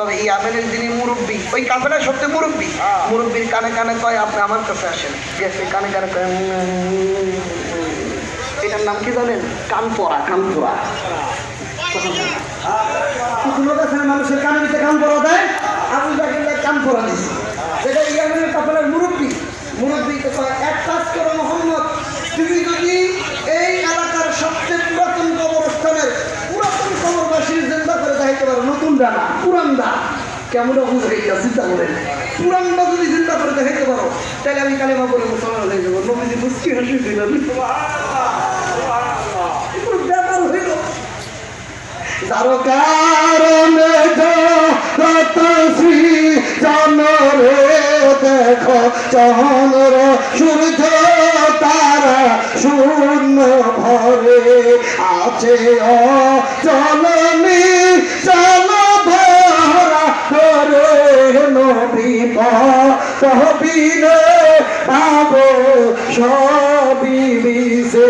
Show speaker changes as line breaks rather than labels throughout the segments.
তবে ইয়ামেনের যিনি মুরব্বী ওই কাফেলার সবচেয়ে মুরব্বী
হ্যাঁ।
মুরব্বীর কানে কানে কয় আপনি আমার কাছে আসেন। গেছে কানে কানে কয় এটার নাম কি জানেন? কানপোড়া কানপোড়া।
কোনো কাছে মানুষের কানে দিতে কান পরা দেয়? আবু জাকিল্লা কান পরা দিছে। সেটা কাপড়ের মুরব্বী। এক কাজ করো মোহাম্মদ তুমি যদি এই এলাকার সবচেয়ে পুরাতন কবরস্থানের পুরাতন কবরবাসীর জিন্দা করে দেখাইতে পারো নতুন ডানা পুরান দা কেমন বুঝাইয়া চিন্তা করেন। পুরান দা যদি চিন্তা করে দেখাইতে পারো, তাহলে আমি কালিমা বলে মুসলমান হয়ে যাব নবীজি মুস্কি হাসি দিলেন। দেখো চন্দ্র সূর্য, তারা শূন্য ভরে আছে অচলনি। চল তহবিলে পাবো, সবই মিশে।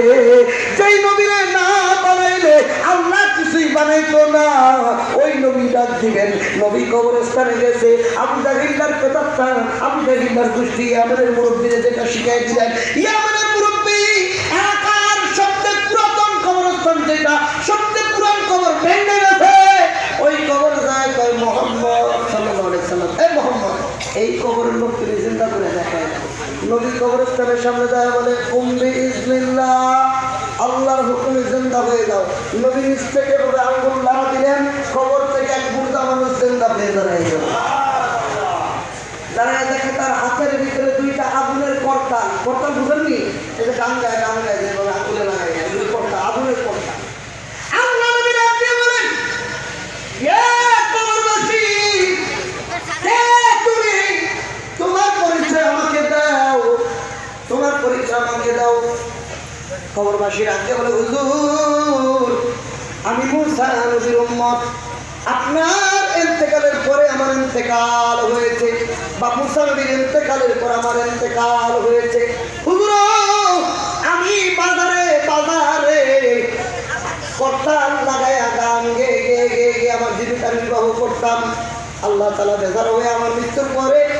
সেই নবীরে না বানাইলে আল্লাহ কিছুই বানাইতো না। ওই নবী ডাক দিবেন, নবী কবরস্থানে গেছে। আবু জাহিল্লার কথাটা আবু জাহিল্লার গোষ্ঠী আমাদের মুরব্বীরে যেটা শিখাই দিলেন ইয়ামানের মুরব্বী এলাকার সবচেয়ে পুরাতন কবরস্থান যেটা সবচেয়ে পুরান কবর ভেঙে গেছে ওই কবর যায় কয় মোহাম্মদ সাল্লাল্লাহু আলাইহি সাল্লাম এই মোহাম্মদ এই কবরের লোক তুমি চিন্তা করে দেখায়। নবী কবরস্থানের সামনে যায় বলে, উম্মি ইসমিল্লা আল্লাহর হুকুমে জিন্দা হয়ে যাও। নবী নিচ থেকে বলে আঙ্গুল লাড়া দিলেন, কবর থেকে এক বুর্দা মানুষ জিন্দা হয়ে দাঁড়ায় যাও দাঁড়ায় দেখে তার হাতের ভিতরে দুইটা আগুনের কর্তা কর্তা বুঝেননি? খবরবাসী রাখতে বলে, হুজুর, আমি মুসা নবীর উম্মত। আপনার ইন্তেকালের পরে আমার ইন্তেকাল হয়েছে। বা মুসা নবীর ইন্তেকালের পর আমার ইন্তেকাল হয়েছে। হুজুর, আমি বাজারে বাজারে করতাম লাগাইয়া গান গে গে গে গে, আমার জীবিকা নির্বাহ করতাম। আল্লাহ তালা বেজার হয়ে আমার মৃত্যুর পরে